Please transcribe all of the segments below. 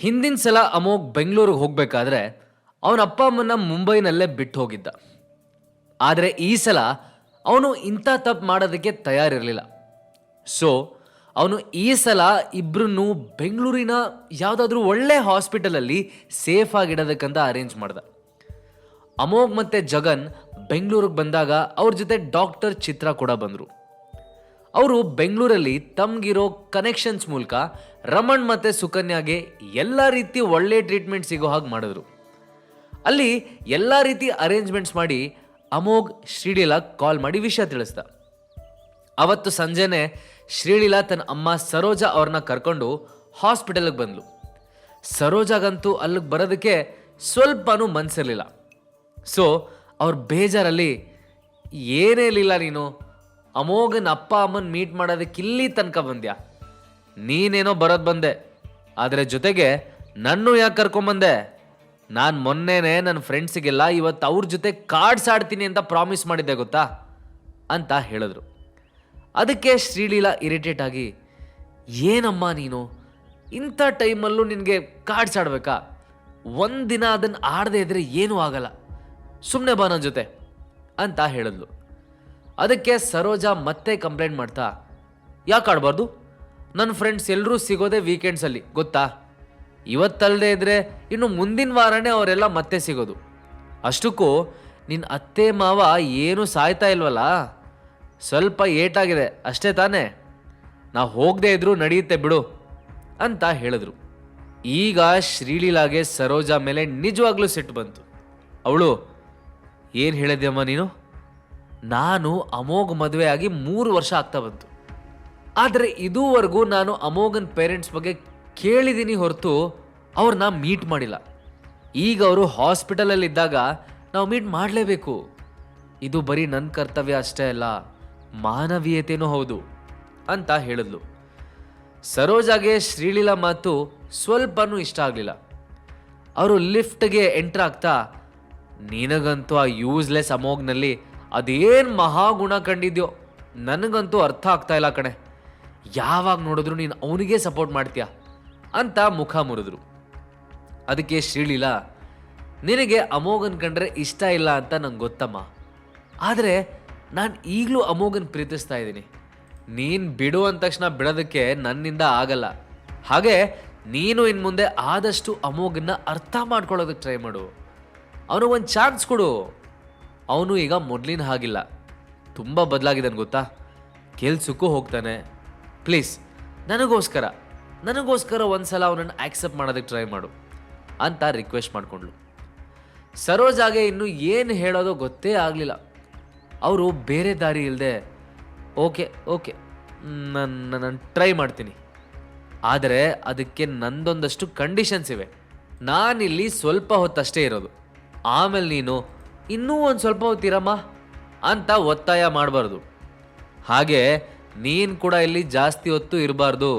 ಹಿಂದಿನ ಸಲ ಅಮೋಘ್ ಬೆಂಗಳೂರಿಗೆ ಹೋಗಬೇಕಾದ್ರೆ ಅವನ ಅಪ್ಪ ಅಮ್ಮನ ಮುಂಬೈನಲ್ಲೇ ಬಿಟ್ಟು ಹೋಗಿದ್ದ. ಆದರೆ ಈ ಸಲ ಅವನು ಇಂಥ ತಪ್ಪು ಮಾಡೋದಕ್ಕೆ ತಯಾರಿರಲಿಲ್ಲ. ಸೊ, ಅವನು ಈ ಸಲ ಇಬ್ಬರನ್ನು ಬೆಂಗಳೂರಿನ ಯಾವುದಾದ್ರೂ ಒಳ್ಳೆ ಹಾಸ್ಪಿಟಲಲ್ಲಿ ಸೇಫ್ ಆಗಿಡೋದಕ್ಕಂತ ಅರೇಂಜ್ ಮಾಡ್ದ. ಅಮೋಘ್ ಮತ್ತು ಜಗನ್ ಬೆಂಗಳೂರಿಗೆ ಬಂದಾಗ ಅವ್ರ ಜೊತೆ ಡಾಕ್ಟರ್ ಚಿತ್ರ ಕೂಡ ಬಂದರು. ಅವರು ಬೆಂಗಳೂರಲ್ಲಿ ತಮಗಿರೋ ಕನೆಕ್ಷನ್ಸ್ ಮೂಲಕ ರಮಣ್ ಮತ್ತು ಸುಕನ್ಯಾಗೆ ಎಲ್ಲ ರೀತಿ ಒಳ್ಳೆ ಟ್ರೀಟ್ಮೆಂಟ್ ಸಿಗೋ ಹಾಗೆ ಮಾಡಿದ್ರು. ಅಲ್ಲಿ ಎಲ್ಲ ರೀತಿ ಅರೇಂಜ್ಮೆಂಟ್ಸ್ ಮಾಡಿ ಅಮೋಘ್, ಶ್ರೀಲೀಲಾ ಕಾಲ್ ಮಾಡಿ ವಿಷಯ ತಿಳಿಸ್ದ. ಅವತ್ತು ಸಂಜೆನೆ ಶ್ರೀಲೀಲಾ ತನ್ನ ಅಮ್ಮ ಸರೋಜಾ ಅವ್ರನ್ನ ಕರ್ಕೊಂಡು ಹಾಸ್ಪಿಟಲ್ಗೆ ಬಂದ್ಲು. ಸರೋಜಾಗಂತೂ ಅಲ್ಲಿಗೆ ಬರೋದಕ್ಕೆ ಸ್ವಲ್ಪನೂ ಮನಸ್ಸಿರಲಿಲ್ಲ ಸೊ ಅವ್ರ ಬೇಜಾರಲ್ಲಿ ಏನೇ ಇರಲಿಲ್ಲ ನೀನು? ಅಮೋಘನ್ ಅಪ್ಪ ಅಮ್ಮನ ಮೀಟ್ ಮಾಡೋದಕ್ಕೆ ಇಲ್ಲಿ ತನಕ ಬಂದ್ಯಾ? ನೀನೇನೋ ಬರೋದು ಬಂದೆ. ಆದರೆ ಜೊತೆಗೆ ನನ್ನೂ ಯಾಕೆ ಕರ್ಕೊಂಬಂದೆ? ನಾನು ಮೊನ್ನೆನೇ ನನ್ನ ಫ್ರೆಂಡ್ಸಿಗೆಲ್ಲ ಇವತ್ತು ಅವ್ರ ಜೊತೆ ಕಾರ್ಡ್ಸ್ ಆಡ್ತೀನಿ ಅಂತ ಪ್ರಾಮಿಸ್ ಮಾಡಿದ್ದೆ ಗೊತ್ತಾ? ಅಂತ ಹೇಳಿದ್ರು. ಅದಕ್ಕೆ ಶ್ರೀಲೀಲಾ ಇರಿಟೇಟ್ ಆಗಿ, ಏನಮ್ಮ ನೀನು? ಇಂಥ ಟೈಮಲ್ಲೂ ನಿನಗೆ ಕಾರ್ಡ್ಸ್ ಆಡಬೇಕಾ? ಒಂದಿನ ಅದನ್ನು ಆಡದೇ ಇದ್ರೆ ಏನೂ ಆಗಲ್ಲ. ಸುಮ್ಮನೆ ಬಾ ನನ್ನ ಜೊತೆ. ಅಂತ ಹೇಳಿದ್ಲು. ಅದಕ್ಕೆ ಸರೋಜಾ ಮತ್ತೆ ಕಂಪ್ಲೇಂಟ್ ಮಾಡ್ತಾ, ಯಾಕೆ ಆಡಬಾರ್ದು ನನ್ನ ಫ್ರೆಂಡ್ಸ್ ಎಲ್ಲರೂ ಸಿಗೋದೇ ವೀಕೆಂಡ್ಸಲ್ಲಿ ಗೊತ್ತಾ? ಇವತ್ತಲ್ಲದೆ ಇದ್ರೆ ಇನ್ನು ಮುಂದಿನ ವಾರನೇ ಅವರೆಲ್ಲ ಮತ್ತೆ ಸಿಗೋದು. ಅಷ್ಟಕ್ಕೂ ನಿನ್ನ ಅತ್ತೆ ಮಾವ ಏನು ಸಾಯ್ತಾ ಇಲ್ವಲ್ಲ? ಸ್ವಲ್ಪ ಏಟಾಗಿದೆ, ಅಷ್ಟೇ ತಾನೇ? ನಾ ಹೋಗದೆ ಇದ್ರೂ ನಡೆಯುತ್ತೆ ಬಿಡು, ಅಂತ ಹೇಳಿದ್ರು. ಈಗ ಶ್ರೀಲೀಲಾಗೆ ಸರೋಜಾ ಮೇಲೆ ನಿಜವಾಗ್ಲೂ ಸಿಟ್ಟು ಬಂತು. ಅವಳು, ಏನು ಹೇಳಿದ್ಯಮ್ಮ ನೀನು? ನಾನು ಅಮೋಘ್ ಆಗಿ ಮೂರು ವರ್ಷ ಆಗ್ತಾ ಬಂತು. ಆದರೆ ಇದುವರೆಗೂ ನಾನು ಅಮೋಘನ್ ಪೇರೆಂಟ್ಸ್ ಬಗ್ಗೆ ಕೇಳಿದ್ದೀನಿ ಹೊರತು ಅವ್ರನ್ನ ಮೀಟ್ ಮಾಡಿಲ್ಲ. ಈಗ ಅವರು ಹಾಸ್ಪಿಟಲಲ್ಲಿದ್ದಾಗ ನಾವು ಮೀಟ್ ಮಾಡಲೇಬೇಕು. ಇದು ಬರೀ ನನ್ನ ಕರ್ತವ್ಯ ಅಷ್ಟೇ ಅಲ್ಲ ಮಾನವೀಯತೆಯೂ ಹೌದು ಅಂತ ಹೇಳಿದ್ಲು. ಸರೋಜಾಗೆ ಶ್ರೀಲೀಲಾ ಮಾತು ಸ್ವಲ್ಪನೂ ಇಷ್ಟ ಆಗಲಿಲ್ಲ. ಅವರು ಲಿಫ್ಟ್ಗೆ ಎಂಟ್ರ್ ಆಗ್ತಾ, ನಿನಗಂತೂ ಆ ಯೂಸ್ಲೆಸ್ ಅಮೋಗ್ನಲ್ಲಿ ಅದೇನು ಮಹಾಗುಣ ಕಂಡಿದ್ಯೋ? ನನಗಂತೂ ಅರ್ಥ ಆಗ್ತಾ ಇಲ್ಲ ಕಣೆ. ಯಾವಾಗ ನೋಡಿದ್ರು ನೀನು ಅವನಿಗೆ ಸಪೋರ್ಟ್ ಮಾಡ್ತೀಯ? ಅಂತ ಮುಖ ಮುರಿದ್ರು. ಅದಕ್ಕೆ ಶ್ರೀಲೀಲಾ, ನಿನಗೆ ಅಮೋಘನ್ ಕಂಡ್ರೆ ಇಷ್ಟ ಇಲ್ಲ ಅಂತ ನಂಗೆ ಗೊತ್ತಮ್ಮ. ಆದರೆ ನಾನು ಈಗಲೂ ಅಮೋಘನ್ ಪ್ರೀತಿಸ್ತಾ ಇದ್ದೀನಿ. ನೀನು ಬಿಡು ಅಂದ ತಕ್ಷಣ ಬಿಡೋದಕ್ಕೆ ನನ್ನಿಂದ ಆಗಲ್ಲ. ಹಾಗೆ ನೀನು ಇನ್ನು ಮುಂದೆ ಆದಷ್ಟು ಅಮೋಘನ್ನ ಅರ್ಥ ಮಾಡ್ಕೊಳ್ಳೋದಕ್ಕೆ ಟ್ರೈ ಮಾಡು. ಅವನು ಒಂದು ಚಾನ್ಸ್ ಕೊಡು. ಅವನು ಈಗ ಮೊದಲಿನ ಹಾಗಿಲ್ಲ. ತುಂಬ ಬದಲಾಗಿದ್ದಾನೆ ಗೊತ್ತಾ? ಕೆಲ್ಸಕ್ಕೂ ಹೋಗ್ತಾನೆ. ಪ್ಲೀಸ್, ನನಗೋಸ್ಕರ ನನಗೋಸ್ಕರ ಒಂದು ಸಲ ಅವನನ್ನು ಆಕ್ಸೆಪ್ಟ್ ಮಾಡೋದಕ್ಕೆ ಟ್ರೈ ಮಾಡು ಅಂತ ರಿಕ್ವೆಸ್ಟ್ ಮಾಡಿಕೊಂಡ್ಳು. ಸರೋಜಾಗೆ ಇನ್ನು ಏನು ಹೇಳೋದೋ ಗೊತ್ತೇ ಆಗಲಿಲ್ಲ. ಅವರು ಬೇರೆ ದಾರಿ ಇಲ್ಲದೆ ಓಕೆ ಓಕೆ ನನ್ನ ನಾನು ಟ್ರೈ ಮಾಡ್ತೀನಿ. ಆದರೆ ಅದಕ್ಕೆ ನಂದೊಂದಷ್ಟು ಕಂಡೀಷನ್ಸ್ ಇವೆ. ನಾನಿಲ್ಲಿ ಸ್ವಲ್ಪ ಹೊತ್ತಷ್ಟೇ ಇರೋದು. ಆಮೇಲೆ ನೀನು ಇನ್ನೂ ಒಂದು ಸ್ವಲ್ಪ ಹೊತ್ತಿರಮ್ಮ ಅಂತ ಒತ್ತಾಯ ಮಾಡಬಾರ್ದು. ಹಾಗೆ ನೀನು ಕೂಡ ಇಲ್ಲಿ ಜಾಸ್ತಿ ಹೊತ್ತು ಇರಬಾರ್ದು.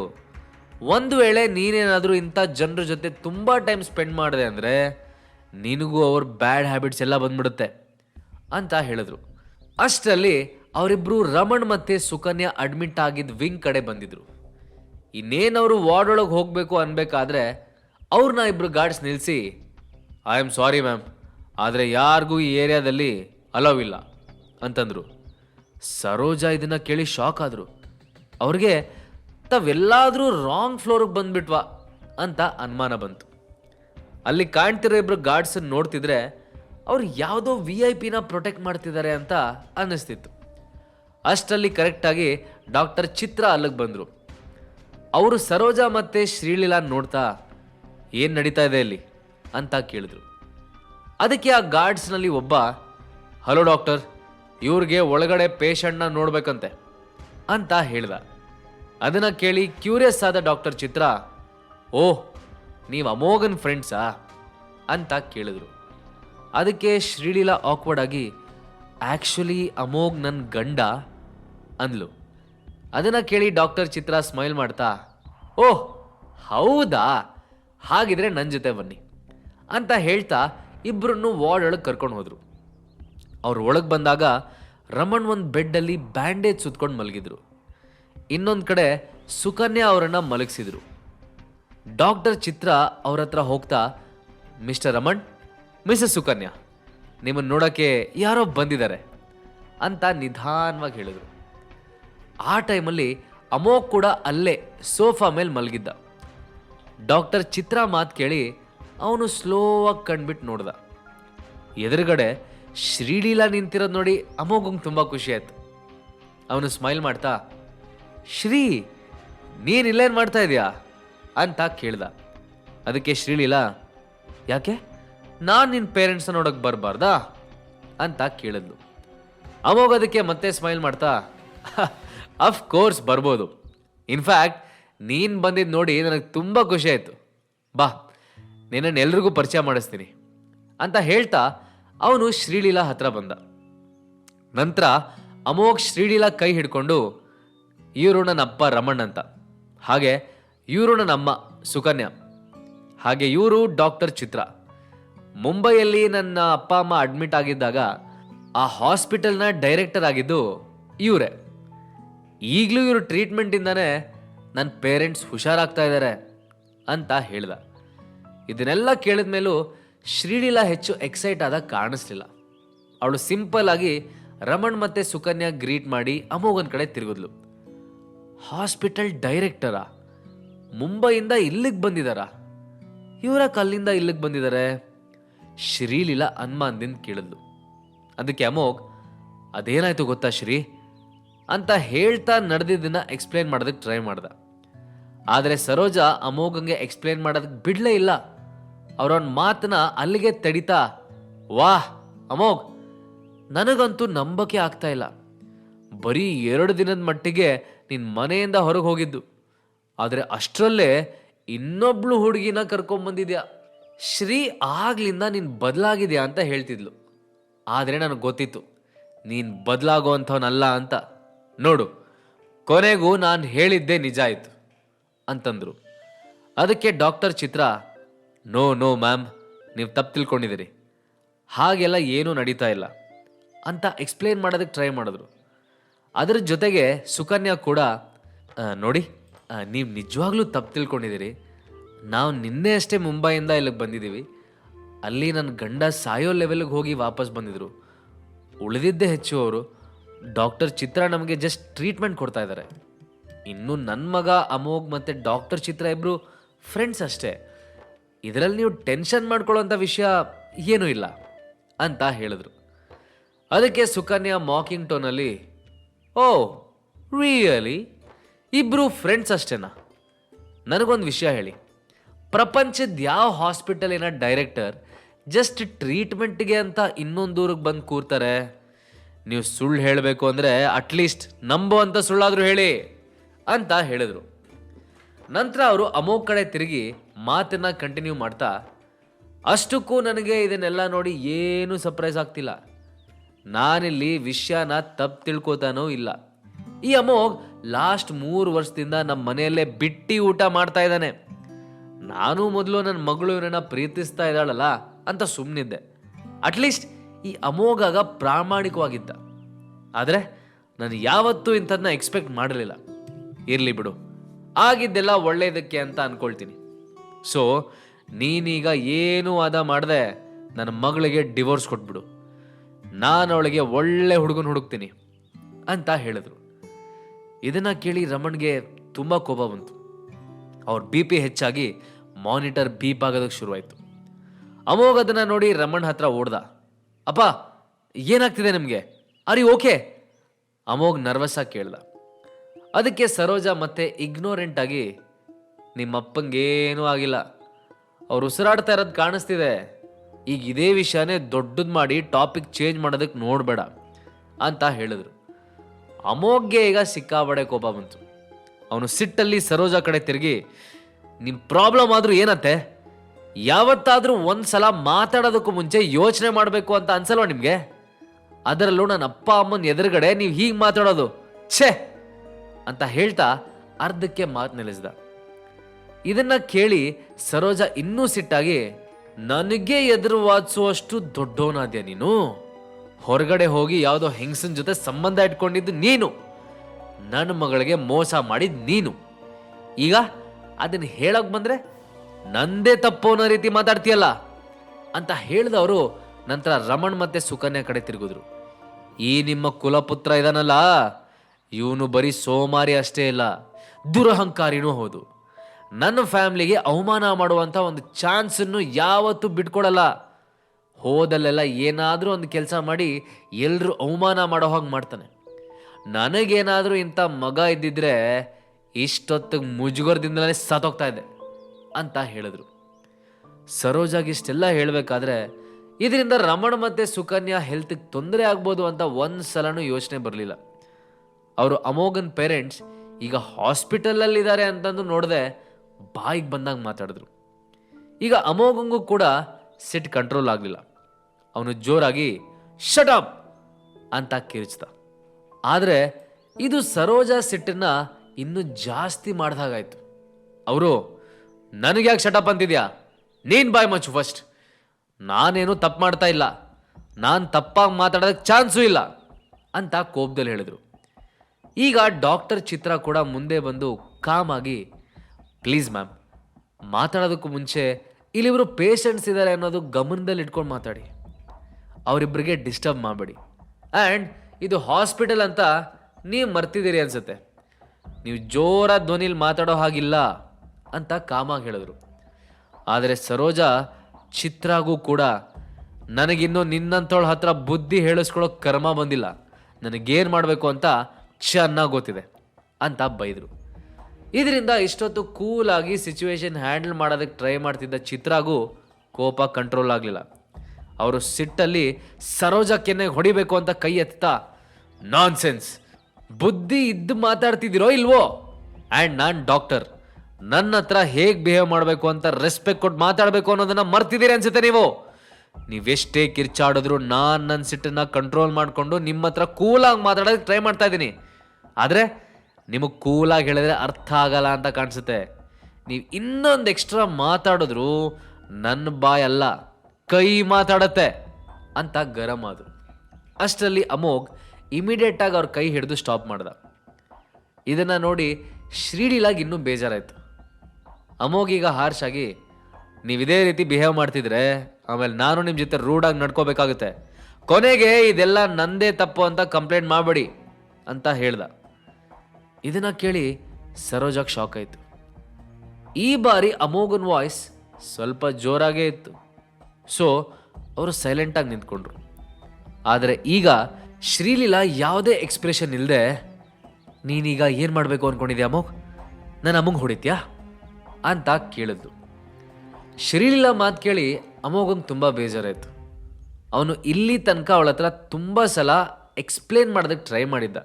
ಒಂದು ವೇಳೆ ನೀನೇನಾದರೂ ಇಂಥ ಜನರ ಜೊತೆ ತುಂಬ ಟೈಮ್ ಸ್ಪೆಂಡ್ ಮಾಡಿದೆ ಅಂದರೆ ನಿನಗೂ ಅವ್ರ ಬ್ಯಾಡ್ ಹ್ಯಾಬಿಟ್ಸ್ ಎಲ್ಲ ಬಂದ್ಬಿಡುತ್ತೆ ಅಂತ ಹೇಳಿದ್ರು. ಅಷ್ಟರಲ್ಲಿ ಅವರಿಬ್ಬರು ರಮಣ್ ಮತ್ತು ಸುಕನ್ಯಾ ಅಡ್ಮಿಟ್ ಆಗಿದ್ದ ವಿಂಗ್ ಕಡೆ ಬಂದಿದ್ರು. ಇನ್ನೇನವರು ವಾರ್ಡ್ ಒಳಗೆ ಹೋಗಬೇಕು ಅನ್ಬೇಕಾದ್ರೆ ಅವ್ರನ್ನ ಇಬ್ಬರು ಗಾರ್ಡ್ಸ್ ನಿಲ್ಲಿಸಿ ಐ ಆಮ್ ಸಾರಿ ಮ್ಯಾಮ್ ಆದರೆ ಯಾರಿಗೂ ಈ ಏರಿಯಾದಲ್ಲಿ ಅಲೋವ್ ಇಲ್ಲ ಅಂತಂದರು. ಸರೋಜ ಇದನ್ನು ಕೇಳಿ ಶಾಕ್ ಆದರು. ಅವ್ರಿಗೆ, ತಾವೆಲ್ಲಾದರೂ ರಾಂಗ್ ಫ್ಲೋರಿಗೆ ಬಂದ್ಬಿಟ್ವ? ಅಂತ ಅನುಮಾನ ಬಂತು. ಅಲ್ಲಿ ಕಾಣ್ತಿರೋ ಇಬ್ಬರು ಗಾರ್ಡ್ಸ್ ನೋಡ್ತಿದ್ರೆ ಅವ್ರು ಯಾವುದೋ ವಿ ಐ ಪಿನ ಪ್ರೊಟೆಕ್ಟ್ ಮಾಡ್ತಿದ್ದಾರೆ ಅಂತ ಅನ್ನಿಸ್ತಿತ್ತು. ಅಷ್ಟರಲ್ಲಿ ಕರೆಕ್ಟಾಗಿ ಡಾಕ್ಟರ್ ಚಿತ್ರ ಅಲ್ಲಿಗೆ ಬಂದರು. ಅವರು ಸರೋಜ ಮತ್ತು ಶ್ರೀಲೀಲಾ ನೋಡ್ತಾ, ಏನು ನಡೀತಾ ಇದೆ ಇಲ್ಲಿ? ಅಂತ ಕೇಳಿದ್ರು. ಅದಕ್ಕೆ ಆ ಗಾರ್ಡ್ಸ್ನಲ್ಲಿ ಒಬ್ಬ, ಹಲೋ ಡಾಕ್ಟರ್, ಇವ್ರಿಗೆ ಒಳಗಡೆ ಪೇಷಂಟ್ನ ನೋಡ್ಬೇಕಂತೆ ಅಂತ ಹೇಳ್ದ. ಅದನ್ನು ಕೇಳಿ ಕ್ಯೂರಿಯಸ್ ಆದ ಡಾಕ್ಟರ್ ಚಿತ್ರ, ಓಹ್, ನೀವು ಅಮೋಘನ್ ಫ್ರೆಂಡ್ಸಾ? ಅಂತ ಕೇಳಿದ್ರು. ಅದಕ್ಕೆ ಶ್ರೀಲೀಲಾ ಆಕ್ವರ್ಡ್ ಆಗಿ ಆ್ಯಕ್ಚುಲಿ ಅಮೋಘ್ ನನ್ನ ಗಂಡ? ಅಂದ್ಲು. ಅದನ್ನು ಕೇಳಿ ಡಾಕ್ಟರ್ ಚಿತ್ರ ಸ್ಮೈಲ್ ಮಾಡ್ತಾ, ಓಹ್, ಹೌದಾ? ಹಾಗಿದ್ರೆ ನನ್ನ ಜೊತೆ ಬನ್ನಿ ಅಂತ ಹೇಳ್ತಾ ಇಬ್ಬರನ್ನು ವಾರ್ಡ್ ಒಳಗೆ ಕರ್ಕೊಂಡು ಹೋದರು. ಅವ್ರು ಒಳಗೆ ಬಂದಾಗ ರಮಣ್ ಒಂದು ಬೆಡ್ಡಲ್ಲಿ ಬ್ಯಾಂಡೇಜ್ ಸುತ್ಕೊಂಡು ಮಲಗಿದ್ರು. ಇನ್ನೊಂದು ಕಡೆ ಸುಕನ್ಯಾ ಅವರನ್ನು ಮಲಗಿಸಿದ್ರು. ಡಾಕ್ಟರ್ ಚಿತ್ರ ಅವ್ರ ಹತ್ರ ಹೋಗ್ತಾ, ಮಿಸ್ಟರ್ ರಮಣ್ ಮಿಸಸ್ ಸುಕನ್ಯಾ ನಿಮ್ಮನ್ನು ನೋಡೋಕ್ಕೆ ಯಾರೋ ಬಂದಿದ್ದಾರೆ ಅಂತ ನಿಧಾನವಾಗಿ ಹೇಳಿದರು. ಆ ಟೈಮಲ್ಲಿ ಅಮೋಕ್ ಕೂಡ ಅಲ್ಲೇ ಸೋಫಾ ಮೇಲೆ ಮಲಗಿದ್ದ. ಡಾಕ್ಟರ್ ಚಿತ್ರ ಮಾತು ಕೇಳಿ ಅವನು ಸ್ಲೋ ಆಗಿ ಕಣ್ಬಿಟ್ಟು ನೋಡ್ದ. ಎದುರುಗಡೆ ಶ್ರೀಲೀಲಾ ನಿಂತಿರೋದು ನೋಡಿ ಅಮೋಗಂಗೆ ತುಂಬ ಖುಷಿ ಆಯ್ತು. ಅವನು ಸ್ಮೈಲ್ ಮಾಡ್ತಾ, ಶ್ರೀ, ನೀನು ಇಲ್ಲೇನು ಮಾಡ್ತಾ ಇದೀಯಾ? ಅಂತ ಕೇಳ್ದ. ಅದಕ್ಕೆ ಶ್ರೀಲೀಲಾ, ಯಾಕೆ? ನಾನು ನಿನ್ನ ಪೇರೆಂಟ್ಸ್ನ ನೋಡೋಕೆ ಬರಬಾರ್ದಾ? ಅಂತ ಕೇಳಿದ್ಲು. ಅವಾಗ ಅದಕ್ಕೆ ಮತ್ತೆ ಸ್ಮೈಲ್ ಮಾಡ್ತಾ ಅಫ್ ಕೋರ್ಸ್ ಬರ್ಬೋದು. ಇನ್ಫ್ಯಾಕ್ಟ್ ನೀನು ಬಂದಿದ್ದು ನೋಡಿ ನನಗೆ ತುಂಬ ಖುಷಿ ಆಯಿತು. ಬಾ. ನಿನ್ನನ್ನು ಎಲ್ರಿಗೂ ಪರಿಚಯ ಮಾಡಿಸ್ತೀನಿ ಅಂತ ಹೇಳ್ತಾ ಅವನು ಶ್ರೀಲೀಲಾ ಹತ್ರ ಬಂದ. ನಂತರ ಅಮೋಘ್ ಶ್ರೀಲೀಲಾ ಕೈ ಹಿಡ್ಕೊಂಡು ಇವರು ನನ್ನ ಅಪ್ಪ ರಮಣ್ ಅಂತ. ಹಾಗೆ ಇವರು ನನ್ನ ಅಮ್ಮ ಸುಕನ್ಯಾ. ಹಾಗೆ ಇವರು ಡಾಕ್ಟರ್ ಚಿತ್ರ. ಮುಂಬೈಯಲ್ಲಿ ನನ್ನ ಅಪ್ಪ, ಅಮ್ಮ ಅಡ್ಮಿಟ್ ಆಗಿದ್ದಾಗ ಆ ಹಾಸ್ಪಿಟಲ್ನ ಡೈರೆಕ್ಟರ್ ಆಗಿದ್ದು ಇವರೇ. ಈಗಲೂ ಇವರು ಟ್ರೀಟ್ಮೆಂಟಿಂದನೇ ನನ್ನ ಪೇರೆಂಟ್ಸ್ ಹುಷಾರಾಗ್ತಾ ಇದ್ದಾರೆ ಅಂತ ಹೇಳ್ದ. ಇದನ್ನೆಲ್ಲ ಕೇಳಿದ ಮೇಲೂ ಶ್ರೀಲೀಲಾ ಹೆಚ್ಚು ಎಕ್ಸೈಟ್ ಆದಾಗ ಕಾಣಿಸ್ಲಿಲ್ಲ. ಅವಳು ಸಿಂಪಲ್ ಆಗಿ ರಮಣ್ ಮತ್ತೆ ಸುಕನ್ಯಾ ಗ್ರೀಟ್ ಮಾಡಿ ಅಮೋಘನ್ ಕಡೆ ತಿರುಗಿದ್ಲು. ಹಾಸ್ಪಿಟಲ್ ಡೈರೆಕ್ಟರಾ ಮುಂಬೈಯಿಂದ ಇಲ್ಲಿಗೆ ಬಂದಿದ್ದಾರಾ ಇವರ ಕಲ್ಲಿಂದ ಇಲ್ಲಿಗೆ ಬಂದಿದ್ದಾರೆ ಶ್ರೀಲೀಲಾ ಅನುಮಾನದಿಂದ ಕೇಳಿದ್ಲು. ಅದಕ್ಕೆ ಅಮೋಘ್, ಅದೇನಾಯ್ತು ಗೊತ್ತಾ ಶ್ರೀ? ಅಂತ ಹೇಳ್ತಾ ನಡೆದಿದ್ದನ್ನ ಎಕ್ಸ್ಪ್ಲೇನ್ ಮಾಡೋದಕ್ಕೆ ಟ್ರೈ ಮಾಡ್ದ. ಆದರೆ ಸರೋಜಾ ಅಮೋಘಂಗೆ ಎಕ್ಸ್ಪ್ಲೇನ್ ಮಾಡೋದಕ್ಕೆ ಬಿಡಲೇ ಇಲ್ಲ. ಅವರವನ್ನ ಮಾತನ್ನ ಅಲ್ಲಿಗೆ ತಡಿತಾ, ವಾಹ್, ಅಮೋಘ್, ನನಗಂತೂ ನಂಬಕೆ ಆಗ್ತಾ ಇಲ್ಲ. ಬರೀ ಎರಡು ದಿನದ ಮಟ್ಟಿಗೆ ನಿನ್ನ ಮನೆಯಿಂದ ಹೊರಗೆ ಹೋಗಿದ್ದು. ಆದರೆ ಅಷ್ಟರಲ್ಲೇ ಇನ್ನೊಬ್ಳು ಹುಡುಗಿನ ಕರ್ಕೊಂಬಂದಿದ್ಯಾ ಶ್ರೀ ಆಗ್ಲಿಂದ ನೀನು ಬದಲಾಗಿದ್ಯಾ ಅಂತ ಹೇಳ್ತಿದ್ಲು. ಆದರೆ ನನಗೆ ಗೊತ್ತಿತ್ತು, ನೀನು ಬದಲಾಗೋವಂಥವನಲ್ಲ ಅಂತ. ನೋಡು, ಕೊನೆಗೂ ನಾನು ಹೇಳಿದ್ದೆ ನಿಜ ಆಯಿತು, ಅಂತಂದರು. ಅದಕ್ಕೆ doctor Chitra no no ma'am ನೀವು ತಪ್ಪು ತಿಳ್ಕೊಂಡಿದ್ದೀರಿ. ಹಾಗೆಲ್ಲ ಏನೂ ನಡೀತಾ ಇಲ್ಲ ಅಂತ ಎಕ್ಸ್ಪ್ಲೇನ್ ಮಾಡೋದಕ್ಕೆ ಟ್ರೈ ಮಾಡಿದ್ರು. ಅದರ ಜೊತೆಗೆ ಸುಕನ್ಯಾ ಕೂಡ ನೋಡಿ ನೀವು ನಿಜವಾಗ್ಲೂ ತಪ್ಪು ತಿಳ್ಕೊಂಡಿದ್ದೀರಿ. ನಾವು ನಿನ್ನೆ ಅಷ್ಟೇ ಮುಂಬೈಯಿಂದ ಇಲ್ಲಿಗೆ ಬಂದಿದ್ದೀವಿ. ಅಲ್ಲಿ ನನ್ನ ಗಂಡ ಸಾಯೋ ಲೆವೆಲ್ಗೆ ಹೋಗಿ ವಾಪಸ್ ಬಂದಿದ್ರು. ಉಳಿದಿದ್ದೇ ಹೆಚ್ಚು ಅವರು. ಡಾಕ್ಟರ್ ಚಿತ್ರ ನಮಗೆ ಜಸ್ಟ್ ಟ್ರೀಟ್ಮೆಂಟ್ ಕೊಡ್ತಾ ಇದ್ದಾರೆ ಇನ್ನು ನನ್ನ ಮಗ ಅಮೋಘ್ ಮತ್ತು ಡಾಕ್ಟರ್ ಚಿತ್ರ ಇಬ್ಬರು ಫ್ರೆಂಡ್ಸ್ ಅಷ್ಟೇ. ಇದರಲ್ಲಿ ನೀವು ಟೆನ್ಷನ್ ಮಾಡ್ಕೊಳ್ಳೋಂಥ ವಿಷಯ ಏನೂ ಇಲ್ಲ ಅಂತ ಹೇಳಿದ್ರು. ಅದಕ್ಕೆ ಸುಕನ್ಯಾ ಮಾಕಿಂಗ್ ಟೋನಲ್ಲಿ, ಓ ರಿಯಲಿ ಇಬ್ಬರು ಫ್ರೆಂಡ್ಸ್ ಅಷ್ಟೇನಾ? ನನಗೊಂದು ವಿಷಯ ಹೇಳಿ. ಪ್ರಪಂಚದ ಯಾವ ಹಾಸ್ಪಿಟಲಿನ ಡೈರೆಕ್ಟರ್ ಜಸ್ಟ್ ಟ್ರೀಟ್ಮೆಂಟ್ಗೆ ಅಂತ ಇನ್ನೊಂದು ಊರಿಗೆ ಬಂದು ಕೂರ್ತಾರೆ? ನೀವು ಸುಳ್ಳು ಹೇಳಬೇಕು ಅಂದರೆ ಅಟ್ಲೀಸ್ಟ್ ನಂಬೋ ಅಂತ ಸುಳ್ಳಾದರೂ ಹೇಳಿ, ಅಂತ ಹೇಳಿದರು. ನಂತರ ಅವರು ಅಮೋಕ್ ಕಡೆ ತಿರುಗಿ ಮಾತನ್ನ ಕಂಟಿನ್ಯೂ ಮಾಡ್ತಾ, ಅಷ್ಟಕ್ಕೂ ನನಗೆ ಇದನ್ನೆಲ್ಲ ನೋಡಿ ಏನೂ ಸರ್ಪ್ರೈಸ್ ಆಗ್ತಿಲ್ಲ. ನಾನಿಲ್ಲಿ ವಿಷಯನ ತಪ್ಪು ತಿಳ್ಕೊತಾನೋ ಇಲ್ಲ. ಈ ಅಮೋಘ್ ಲಾಸ್ಟ್ ಮೂರು ವರ್ಷದಿಂದ ನಮ್ಮ ಮನೆಯಲ್ಲೇ ಬಿಟ್ಟಿ ಊಟ ಮಾಡ್ತಾ ಇದ್ದಾನೆ. ನಾನು ಮೊದಲು ನನ್ನ ಮಗಳು ಇವನನ್ನ ಪ್ರೀತಿಸ್ತಾ ಇದ್ದಾಳಲ್ಲ ಅಂತ ಸುಮ್ಮನಿದ್ದೆ ಅಟ್ಲೀಸ್ಟ್ ಈ ಅಮೋಘಾಗ ಪ್ರಾಮಾಣಿಕವಾಗಿದ್ದ. ಆದರೆ, ನಾನು ಯಾವತ್ತೂ ಇಂಥದನ್ನ ಎಕ್ಸ್ಪೆಕ್ಟ್ ಮಾಡಿರಲಿಲ್ಲ. ಇರಲಿ ಬಿಡು. ಆಗಿದ್ದೆಲ್ಲ ಒಳ್ಳೆಯದಕ್ಕೆ ಅಂತ ಅನ್ಕೊಳ್ತೀನಿ. ಸೊ ನೀನೀಗ ಏನೂ ಅದ ಮಾಡಿದೆ ನನ್ನ ಮಗಳಿಗೆ ಡಿವೋರ್ಸ್ ಕೊಟ್ಬಿಡು. ನಾನು ಅವಳಿಗೆ ಒಳ್ಳೆ ಹುಡುಗನ ಹುಡುಕ್ತೀನಿ ಅಂತ ಹೇಳಿದ್ರು. ಇದನ್ನ ಕೇಳಿ ರಮಣ್ಗೆ ತುಂಬ ಕೋಪ ಬಂತು. ಅವ್ರ ಬಿ ಪಿ ಹೆಚ್ಚಾಗಿ ಮಾನಿಟರ್ ಬೀಪ್ ಆಗೋದಕ್ಕೆ ಶುರುವಾಯಿತು. ಅಮೋಘ್ ಅದನ್ನ ನೋಡಿ ರಮಣ್ ಹತ್ರ ಓಡ್ದ. ಅಪ್ಪ ಏನಾಗ್ತಿದೆ ನಿಮಗೆ? ಅರಿ ಓಕೆ ಅಮೋಘ್ ನರ್ವಸ್ ಆಗಿ ಕೇಳ್ದ. ಅದಕ್ಕೆ ಸರೋಜ ಮತ್ತೆ ಇಗ್ನೋರೆಂಟ್ ಆಗಿ, ನಿಮ್ಮಪ್ಪಂಗೇನೂ ಆಗಿಲ್ಲ. ಅವ್ರು ಉಸಿರಾಡ್ತಾ ಇರೋದು ಕಾಣಿಸ್ತಿದೆ. ಈಗ ಇದೇ ವಿಷಯನೇ ದೊಡ್ಡದು ಮಾಡಿ ಟಾಪಿಕ್ ಚೇಂಜ್ ಮಾಡೋದಕ್ಕೆ ನೋಡಬೇಡ, ಅಂತ ಹೇಳಿದ್ರು. ಅಮೋಘ್ಗೆ ಈಗ ಸಿಕ್ಕಾಬಡೆ ಕೋಪ ಬಂತು. ಅವನು ಸಿಟ್ಟಲ್ಲಿ ಸರೋಜ ಕಡೆ ತಿರುಗಿ ನಿಮ್ಮ ಪ್ರಾಬ್ಲಮ್ ಆದರೂ ಏನತ್ತೆ? ಯಾವತ್ತಾದರೂ ಒಂದು ಸಲ ಮಾತಾಡೋದಕ್ಕೂ ಮುಂಚೆ ಯೋಚನೆ ಮಾಡಬೇಕು ಅಂತ ಅನ್ಸಲ್ವಾ ನಿಮಗೆ? ಅದರಲ್ಲೂ ನನ್ನ ಅಪ್ಪ ಅಮ್ಮನ ಎದುರುಗಡೆ ನೀವು ಹೀಗೆ ಮಾತಾಡೋದು. ಛೇ! ಅಂತ ಹೇಳ್ತಾ ಅರ್ಧಕ್ಕೆ ಮಾತು ನಿಲ್ಲಿಸ್ದ. ಇದನ್ನ ಕೇಳಿ ಸರೋಜ ಇನ್ನೂ ಸಿಟ್ಟಾಗಿ, ನನಗೆ ಎದುರು ವಾದಿಸುವಷ್ಟು ನೀನು? ಹೊರಗಡೆ ಹೋಗಿ ಯಾವುದೋ ಹೆಂಗಸನ್ ಜೊತೆ ಸಂಬಂಧ ಇಟ್ಕೊಂಡಿದ್ದು ನೀನು. ನನ್ನ ಮಗಳಿಗೆ ಮೋಸ ಮಾಡಿದ್ ನೀನು. ಈಗ ಅದನ್ನ ಹೇಳಕ್ ಬಂದ್ರೆ, ನಂದೇ ತಪ್ಪು ರೀತಿ ಮಾತಾಡ್ತೀಯಲ್ಲ? ಅಂತ ಹೇಳಿದವರು ನಂತರ ರಮಣ್ ಮತ್ತೆ ಸುಕನ್ಯಾ ಕಡೆ ತಿರುಗಿದ್ರು. ಈ ನಿಮ್ಮ ಕುಲಪುತ್ರ ಇದಾನಲ್ಲ ಇವನು ಬರೀ ಸೋಮಾರಿ ಅಷ್ಟೇ ಇಲ್ಲ, ದುರಹಂಕಾರಿನೂ ಹೌದು. ನನ್ನ ಫ್ಯಾಮ್ಲಿಗೆ ಅವಮಾನ ಮಾಡುವಂಥ ಒಂದು ಚಾನ್ಸನ್ನು ಯಾವತ್ತೂ ಬಿಟ್ಕೊಡಲ್ಲ. ಹೋದಲ್ಲೆಲ್ಲ ಏನಾದರೂ ಒಂದು ಕೆಲಸ ಮಾಡಿ ಎಲ್ಲರೂ ಅವಮಾನ ಮಾಡೋ ಹಾಗೆ ಮಾಡ್ತಾನೆ. ನನಗೇನಾದರೂ ಇಂಥ ಮಗ ಇದ್ದಿದ್ರೆ ಇಷ್ಟೊತ್ತಿಗೆ ಮುಜುಗರದಿಂದಲೇ ಸತ್ತೋಗ್ತಾ ಇದ್ದೆ, ಅಂತ ಹೇಳಿದ್ರು. ಸರೋಜಾಗಿ ಇಷ್ಟೆಲ್ಲ ಹೇಳಬೇಕಾದ್ರೆ, ಇದರಿಂದ ರಮಣ ಮತ್ತು ಸುಕನ್ಯಾ ಹೆಲ್ತ್ಗೆ ತೊಂದರೆ ಆಗ್ಬೋದು ಅಂತ ಒಂದು ಸಲನೂ ಯೋಚನೆ ಬರಲಿಲ್ಲ. ಅವರು ಅಮೋಘನ್ ಪೇರೆಂಟ್ಸ್ ಈಗ ಹಾಸ್ಪಿಟಲಲ್ಲಿದ್ದಾರೆ ಅಂತಂದು ನೋಡದೆ ಬಾಯಿಗೆ ಬಂದಾಗ ಮಾತಾಡಿದ್ರು. ಈಗ ಅಮೋಘಂಗೂ ಕೂಡ ಸಿಟ್ ಕಂಟ್ರೋಲ್ ಆಗಲಿಲ್ಲ. ಅವನು ಜೋರಾಗಿ ಶಟ್ ಅಪ್ ಅಂತ ಕಿರಿಚ್ದ ಆದರೆ ಇದು ಸರೋಜಾ ಸಿಟ್ಟನ್ನ ಇನ್ನೂ ಜಾಸ್ತಿ ಮಾಡ್ದಾಗಾಯ್ತು. ಅವರು ನನಗೆ ಯಾಕೆ ಶಟಪ್ ಅಂತಿದ್ಯಾ? ನೀನು ಬಾಯ್ ಮಚ್ಚು ಫಸ್ಟ್ ನಾನೇನು ತಪ್ಪು ಮಾಡ್ತಾ ಇಲ್ಲ. ನಾನು ತಪ್ಪಾಗಿ ಮಾತಾಡೋದಕ್ಕೆ ಚಾನ್ಸೂ ಇಲ್ಲ. ಅಂತ ಕೋಪದಲ್ಲಿ ಹೇಳಿದರು. ಈಗ ಡಾಕ್ಟರ್ ಚಿತ್ರ ಕೂಡ ಮುಂದೆ ಬಂದು ಕಾಮಾಗಿ ಪ್ಲೀಸ್ ಮ್ಯಾಮ್ ಮಾತಾಡೋದಕ್ಕೂ ಮುಂಚೆ ಇಲ್ಲಿವರು ಪೇಷಂಟ್ಸ್ ಇದ್ದಾರೆ ಅನ್ನೋದು ಗಮನದಲ್ಲಿ ಇಟ್ಕೊಂಡು ಮಾತಾಡಿ. ಅವರಿಬ್ಬರಿಗೆ ಡಿಸ್ಟರ್ಬ್ ಮಾಡಬೇಡಿ. ಆ್ಯಂಡ್ ಇದು ಹಾಸ್ಪಿಟಲ್ ಅಂತ ನೀವು ಮರ್ತಿದ್ದೀರಿ ಅನಿಸುತ್ತೆ. ನೀವು ಜೋರ ಧ್ವನಿಲಿ ಮಾತಾಡೋ ಹಾಗಿಲ್ಲ ಅಂತ ಕಾಮಾಗಿ ಹೇಳಿದ್ರು. ಆದರೆ ಸರೋಜಾ ಚಿತ್ರಾಗೂ ಕೂಡ ನನಗಿನ್ನೂ ನಿನ್ನಂಥವಳ ಹತ್ರ ಬುದ್ಧಿ ಹೇಳಿಸ್ಕೊಳ್ಳೋ ಕರ್ಮ ಬಂದಿಲ್ಲ. ನನಗೇನು ಮಾಡಬೇಕು ಅಂತ ಚೆನ್ನಾಗಿ ಗೊತ್ತಿದೆ ಅಂತ ಬೈದರು. ಇದರಿಂದ ಇಷ್ಟೊತ್ತು ಕೂಲಾಗಿ ಸಿಚುವೇಶನ್ ಹ್ಯಾಂಡಲ್ ಮಾಡೋದಕ್ಕೆ ಟ್ರೈ ಮಾಡ್ತಿದ್ದ ಚಿತ್ರಾಗೂ ಕೋಪ ಕಂಟ್ರೋಲ್ ಆಗಲಿಲ್ಲ. ಅವರು ಸಿಟ್ಟಲ್ಲಿ ಸರೋಜ ಕೆನ್ನೆಗೆ ಹೊಡಿಬೇಕು ಅಂತ ಕೈ ಎತ್ತಾ ನಾನ್ ಸೆನ್ಸ್ ಬುದ್ಧಿ ಇದ್ದು ಮಾತಾಡ್ತಿದ್ದೀರೋ ಇಲ್ವೋ? ಆ್ಯಂಡ್ ನಾನು ಡಾಕ್ಟರ್ ನನ್ನ ಹತ್ರ ಹೇಗೆ ಬಿಹೇವ್ ಮಾಡಬೇಕು ಅಂತ ರೆಸ್ಪೆಕ್ಟ್ ಕೊಟ್ಟು ಮಾತಾಡಬೇಕು ಅನ್ನೋದನ್ನು ಮರ್ತಿದ್ದೀರಿ ಅನ್ಸುತ್ತೆ ನೀವು. ನೀವೆಷ್ಟೇ ಕಿರ್ಚಾಡಿದ್ರು ನಾನು ನನ್ನ ಸಿಟ್ಟನ್ನು ಕಂಟ್ರೋಲ್ ಮಾಡಿಕೊಂಡು ನಿಮ್ಮ ಹತ್ರ ಕೂಲಾಗಿ ಮಾತಾಡೋದಕ್ಕೆ ಟ್ರೈ ಮಾಡ್ತಾ ಇದ್ದೀನಿ. ಆದರೆ ನಿಮಗೆ ಕೂಲಾಗಿ ಹೇಳಿದ್ರೆ ಅರ್ಥ ಆಗಲ್ಲ ಅಂತ ಕಾಣಿಸುತ್ತೆ. ನೀವು ಇನ್ನೊಂದು ಎಕ್ಸ್ಟ್ರಾ ಮಾತಾಡಿದ್ರು ನನ್ನ ಬಾಯಲ್ಲ ಕೈ ಮಾತಾಡತ್ತೆ ಅಂತ ಗರಂ ಆದರು. ಅಷ್ಟರಲ್ಲಿ ಅಮೋಘ್ ಇಮಿಡಿಯೇಟಾಗಿ ಅವ್ರ ಕೈ ಹಿಡಿದು ಸ್ಟಾಪ್ ಮಾಡ್ದ. ಇದನ್ನು ನೋಡಿ ಶ್ರೀಡಿಲಾಗಿ ಇನ್ನೂ ಬೇಜಾರಾಯಿತು. ಅಮೋಘ್ ಈಗ ಹಾರ್ಶ್ ಆಗಿ, ನೀವು ಇದೇ ರೀತಿ ಬಿಹೇವ್ ಮಾಡ್ತಿದ್ರೆ ಆಮೇಲೆ ನಾನು ನಿಮ್ಮ ಜೊತೆ ರೂಡಾಗಿ ನಡ್ಕೋಬೇಕಾಗುತ್ತೆ. ಕೊನೆಗೆ ಇದೆಲ್ಲ ನಂದೇ ತಪ್ಪು ಅಂತ ಕಂಪ್ಲೇಂಟ್ ಮಾಡಬೇಡಿ ಅಂತ ಹೇಳ್ದ. ಇದನ್ನ ಕೇಳಿ ಸರೋಜಾಗೆ ಶಾಕ್ ಆಯಿತು. ಈ ಬಾರಿ ಅಮೋಘನ್ ವಾಯ್ಸ್ ಸ್ವಲ್ಪ ಜೋರಾಗೇ ಇತ್ತು. ಸೊ ಅವರು ಸೈಲೆಂಟಾಗಿ ನಿಂತ್ಕೊಂಡ್ರು. ಆದರೆ ಈಗ ಶ್ರೀಲೀಲಾ ಯಾವುದೇ ಎಕ್ಸ್ಪ್ರೆಷನ್ ಇಲ್ಲದೆ ನೀನೀಗ ಏನು ಮಾಡಬೇಕು ಅಂದ್ಕೊಂಡಿದ್ಯಾ ಅಮೋಘ್? ನನ್ನ ಅಮ್ಮಂಗೆ ಹೊಡಿತ್ಯಾ? ಅಂತ ಕೇಳಿದ್ಲು ಶ್ರೀಲೀಲಾ ಮಾತು ಕೇಳಿ ಅಮೋಘಂಗೆ ತುಂಬ ಬೇಜಾರಾಯಿತು. ಅವನು ಇಲ್ಲಿ ತನಕ ಅವಳ ಹತ್ರ ತುಂಬ ಸಲ ಎಕ್ಸ್ಪ್ಲೇನ್ ಮಾಡೋದಕ್ಕೆ ಟ್ರೈ ಮಾಡಿದ್ದ.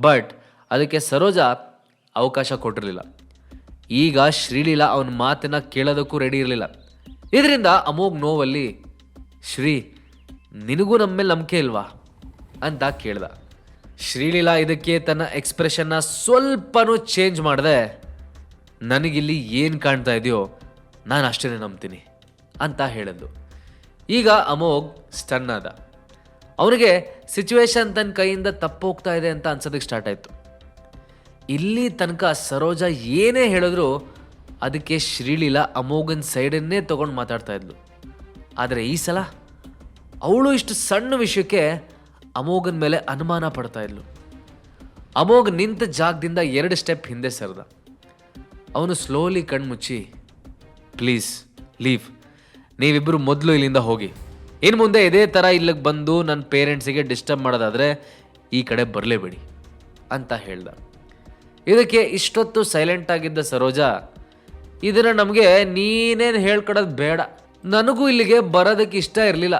ಬಟ್ ಅದಕ್ಕೆ ಸರೋಜಾ ಅವಕಾಶ ಕೊಟ್ಟಿರಲಿಲ್ಲ. ಈಗ ಶ್ರೀಲೀಲಾ ಅವನ ಮಾತನ್ನ ಕೇಳೋದಕ್ಕೂ ರೆಡಿ ಇರಲಿಲ್ಲ. ಇದರಿಂದ ಅಮೋಘ್ ನೋವಲ್ಲಿ, ಶ್ರೀ, ನಿನಗೂ ನಮ್ಮ ಮೇಲೆ ನಂಬಿಕೆ ಇಲ್ವಾ? ಅಂತ ಕೇಳ್ದ. ಶ್ರೀಲೀಲಾ ಇದಕ್ಕೆ ತನ್ನ ಎಕ್ಸ್ಪ್ರೆಷನ್ನ ಸ್ವಲ್ಪನೂ ಚೇಂಜ್ ಮಾಡಿದೆ, ನನಗಿಲ್ಲಿ ಏನು ಕಾಣ್ತಾ ಇದೆಯೋ, ನಾನು ಅಷ್ಟೇ ನಂಬ್ತೀನಿ, ಅಂತ ಹೇಳಿದ್ದು ಈಗ ಅಮೋಘ್ ಸ್ಟನ್ ಆದ. ಅವನಿಗೆ ಸಿಚುವೇಶನ್ ತನ್ನ ಕೈಯಿಂದ ತಪ್ಪೋಗ್ತಾ ಇದೆ ಅಂತ ಅನ್ಸೋದಕ್ಕೆ ಸ್ಟಾರ್ಟ್ ಆಯಿತು. ಇಲ್ಲಿ ತನಕ ಸರೋಜಾ ಏನೇ ಹೇಳಿದ್ರು ಅದಕ್ಕೆ ಶ್ರೀಲೀಲಾ ಅಮೋಘನ್ ಸೈಡನ್ನೇ ತೊಗೊಂಡು ಮಾತಾಡ್ತಾ ಇದ್ಲು. ಆದರೆ ಈ ಸಲ ಅವಳು ಇಷ್ಟು ಸಣ್ಣ ವಿಷಯಕ್ಕೆ ಅಮೋಘನ್ ಮೇಲೆ ಅನುಮಾನ ಪಡ್ತಾ ಇದ್ಲು. ಅಮೋಘ್ ನಿಂತ ಜಾಗದಿಂದ ಎರಡು ಸ್ಟೆಪ್ ಹಿಂದೆ ಸರಿದ. ಅವನು ಸ್ಲೋಲಿ ಕಣ್ಮುಚ್ಚಿ ಪ್ಲೀಸ್ ಲೀವ್ ನೀವಿಬ್ಬರು ಮೊದಲು ಇಲ್ಲಿಂದ ಹೋಗಿ. ಇನ್ನು ಮುಂದೆ ಇದೇ ಥರ ಇಲ್ಲಿಗೆ ಬಂದು ನನ್ನ ಪೇರೆಂಟ್ಸಿಗೆ ಡಿಸ್ಟರ್ಬ್ ಮಾಡೋದಾದರೆ ಈ ಕಡೆ ಬರಲೇಬೇಡಿ, ಅಂತ ಹೇಳ್ದ. ಇದಕ್ಕೆ ಇಷ್ಟೊತ್ತು ಸೈಲೆಂಟ್ ಆಗಿದ್ದ ಸರೋಜಾ, ಇದನ್ನು ನಮಗೆ ನೀನೇನು ಹೇಳ್ಕೊಡೋದು ಬೇಡ. ನನಗೂ ಇಲ್ಲಿಗೆ ಬರೋದಕ್ಕೆ ಇಷ್ಟ ಇರಲಿಲ್ಲ.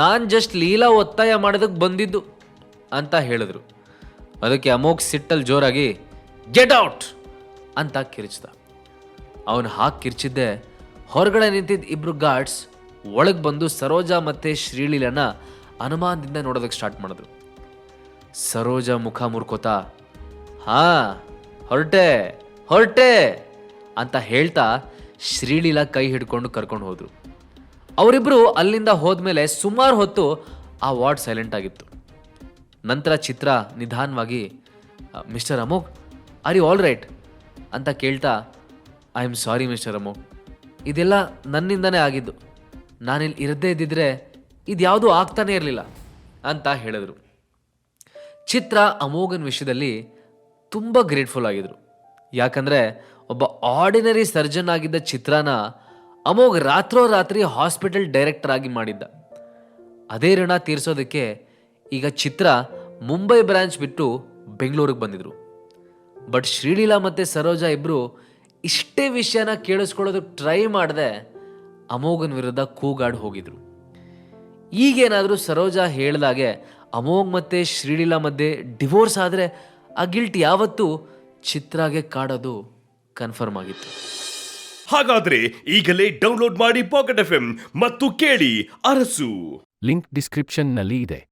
ನಾನು ಜಸ್ಟ್ ಲೀಲಾ ಒತ್ತಾಯ ಮಾಡೋದಕ್ಕೆ ಬಂದಿದ್ದು ಅಂತ ಹೇಳಿದ್ರು. ಅದಕ್ಕೆ ಅಮೋಕ್ ಸಿಟ್ಟಲ್ಲಿ ಜೋರಾಗಿ ಗೆಟ್ ಔಟ್ ಅಂತ ಕಿರಿಚ್ದ. ಅವನು ಹಾಕಿ ಕಿರ್ಚಿದ್ದೆ, ಹೊರಗಡೆ ನಿಂತಿದ್ದ ಇಬ್ರು ಗಾರ್ಡ್ಸ್ ಒಳಗೆ ಬಂದು ಸರೋಜಾ ಮತ್ತು ಶ್ರೀಲೀಲನ ಅನುಮಾನದಿಂದ ನೋಡೋದಕ್ಕೆ ಸ್ಟಾರ್ಟ್ ಮಾಡಿದ್ರು. ಸರೋಜಾ ಮುಖ ಮುರ್ಕೋತಾ, ಹಾ ಹೊರಟೆ ಹೊರಟೆ ಅಂತ ಹೇಳ್ತಾ ಶ್ರೀಲೀಲಾ ಕೈ ಹಿಡ್ಕೊಂಡು ಕರ್ಕೊಂಡು ಹೋದ್ರು. ಅವರಿಬ್ಬರು ಅಲ್ಲಿಂದ ಹೋದ್ಮೇಲೆ ಸುಮಾರು ಹೊತ್ತು ಆ ವಾರ್ಡ್ ಸೈಲೆಂಟ್ ಆಗಿತ್ತು. ನಂತರ ಚಿತ್ರ ನಿಧಾನವಾಗಿ, ಮಿಸ್ಟರ್ ಅಮೋಕ್ ಆರ್ ಯು ಆಲ್ ರೈಟ್? ಅಂತ ಕೇಳ್ತಾ, ಐ ಆಮ್ ಸಾರಿ ಮಿಸ್ಟರ್ ಅಮೋಕ್ ಇದೆಲ್ಲ ನನ್ನಿಂದನೇ ಆಗಿದ್ದು. ನಾನಿಲ್ಲಿ ಇರದೇ ಇದ್ದಿದ್ರೆ ಇದ್ಯಾವುದೂ ಆಗ್ತಾನೇ ಇರಲಿಲ್ಲ, ಅಂತ ಹೇಳಿದ್ರು. ಚಿತ್ರ ಅಮೋಘನ್ ವಿಷಯದಲ್ಲಿ ತುಂಬ ಗ್ರೇಟ್ಫುಲ್ ಆಗಿದ್ರು. ಯಾಕಂದರೆ ಒಬ್ಬ ಆರ್ಡಿನರಿ ಸರ್ಜನ್ ಆಗಿದ್ದ ಚಿತ್ರನ ಅಮೋಘ್ ರಾತ್ರೋರಾತ್ರಿ ಹಾಸ್ಪಿಟಲ್ ಡೈರೆಕ್ಟರ್ ಆಗಿ ಮಾಡಿದ್ದ. ಅದೇ ಋಣ ತೀರಿಸೋದಕ್ಕೆ ಈಗ ಚಿತ್ರ ಮುಂಬೈ ಬ್ರಾಂಚ್ ಬಿಟ್ಟು ಬೆಂಗಳೂರಿಗೆ ಬಂದಿದ್ರು. ಬಟ್ ಶ್ರೀಲೀಲಾ ಮತ್ತು ಸರೋಜಾ ಇಬ್ಬರು ಇಷ್ಟೇ ವಿಷಯನ ಕೇಳಿಸ್ಕೊಳ್ಳೋದಕ್ಕೆ ಟ್ರೈ ಮಾಡದೆ ಅಮೋಘನ್ ವಿರುದ್ಧ ಕೂಗಾಡಿ ಹೋಗಿದ್ರು. ಈಗೇನಾದರೂ ಸರೋಜಾ ಹೇಳ್ದಾಗೆ ಅಮೋಘ್ ಮತ್ತು ಶ್ರೀಲೀಲಾ ಮಧ್ಯೆ ಡಿವೋರ್ಸ್ ಆದರೆ ಗಿಲ್ಟ್ ಯಾವತ್ತೂ ಚಿತ್ರಾಗೆ ಕಾಡೋದು ಕನ್ಫರ್ಮ್ ಆಗಿತ್ತು. ಹಾಗಾದ್ರೆ ಈಗಲೇ ಡೌನ್ಲೋಡ್ ಮಾಡಿ ಪಾಕೆಟ್ ಎಫ್ ಮತ್ತು ಕೇಳಿ ಅರಸು. ಲಿಂಕ್ ಡಿಸ್ಕ್ರಿಪ್ಷನ್ನಲ್ಲಿ ಇದೆ.